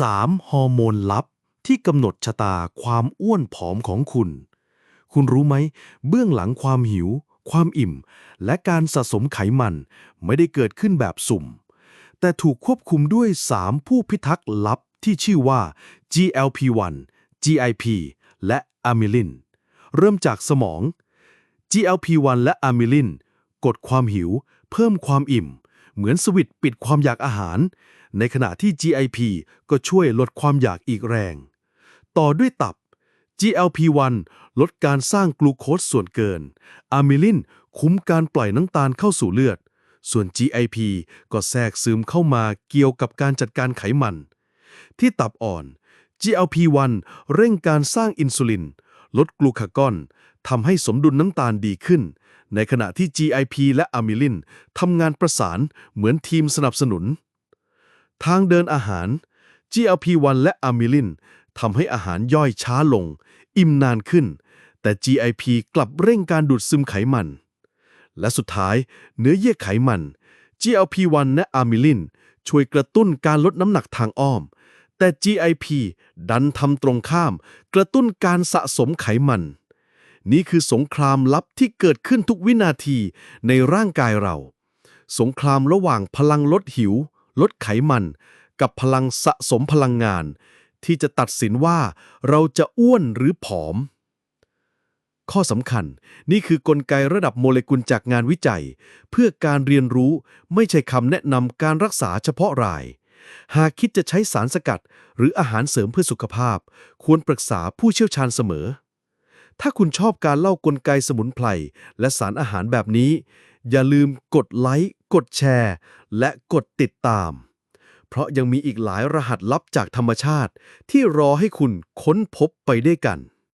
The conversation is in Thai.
3 ฮอร์โมนลับที่กำหนดชะตาความอ้วนผอมของคุณ คุณรู้ไหม เบื้องหลังความหิว ความอิ่ม และการสะสมไขมันไม่ได้เกิดขึ้นแบบสุ่ม แต่ถูกควบคุมด้วย 3 ผู้พิทักษ์ลับที่ชื่อว่า GLP-1 GIP และอะมิลิน เริ่มจากสมอง GLP-1 และอะมิลิน กดความหิว เพิ่มความอิ่ม เหมือนสวิตช์ปิดความอยากอาหาร ในขณะที่ GIP ก็ช่วยลดความอยากอีกแรง ต่อด้วยตับ GLP-1 ลดการสร้างกลูโคสส่วนเกิน อะมิลินคุ้มการปล่อยน้ำตาลเข้าสู่เลือด ส่วน GIP ก็แทรกซึมเข้ามาเกี่ยวกับการจัดการไขมัน ที่ตับอ่อน GLP-1 เร่งการสร้างอินซูลิน ลดกลูคากอน ทำให้สมดุลน้ำตาลดีขึ้น ในขณะที่ GIP และอะมิลินทำงานประสานเหมือนทีมสนับสนุน ทางเดินอาหาร GLP-1 และอะมิลินทำให้อาหารย่อยช้าลง อิ่มนานขึ้น แต่ GIP กลับเร่งการดูดซึมไขมัน และสุดท้ายเนื้อเยื่อไขมัน GLP-1 และอะมิลินช่วยกระตุ้นการลดน้ำหนักทางอ้อม แต่ GIP ดันทำตรงข้าม กระตุ้นการสะสมไขมัน นี่คือสงครามลับที่เกิดขึ้นทุกวินาทีในร่างกายเรา สงครามระหว่างพลังลดหิว ลดไขมัน กับพลังสะสมพลังงาน ที่จะตัดสินว่าเราจะอ้วนหรือผอม ข้อสำคัญ นี่คือกลไกระดับโมเลกุลจากงานวิจัย เพื่อการเรียนรู้ไม่ใช่คำแนะนำการรักษาเฉพาะรายหากคิดจะใช้สารสกัด หรืออาหารเสริมเพื่อสุขภาพ ควรปรึกษาผู้เชี่ยวชาญเสมอ ถ้าคุณชอบการเล่ากลไกสมุนไพรและสารอาหารแบบนี้ อย่าลืมกดไลค์กดแชร์ และกดติดตาม เพราะยังมีอีกหลายรหัสลับจากธรรมชาติที่รอให้คุณค้นพบไปด้วยกัน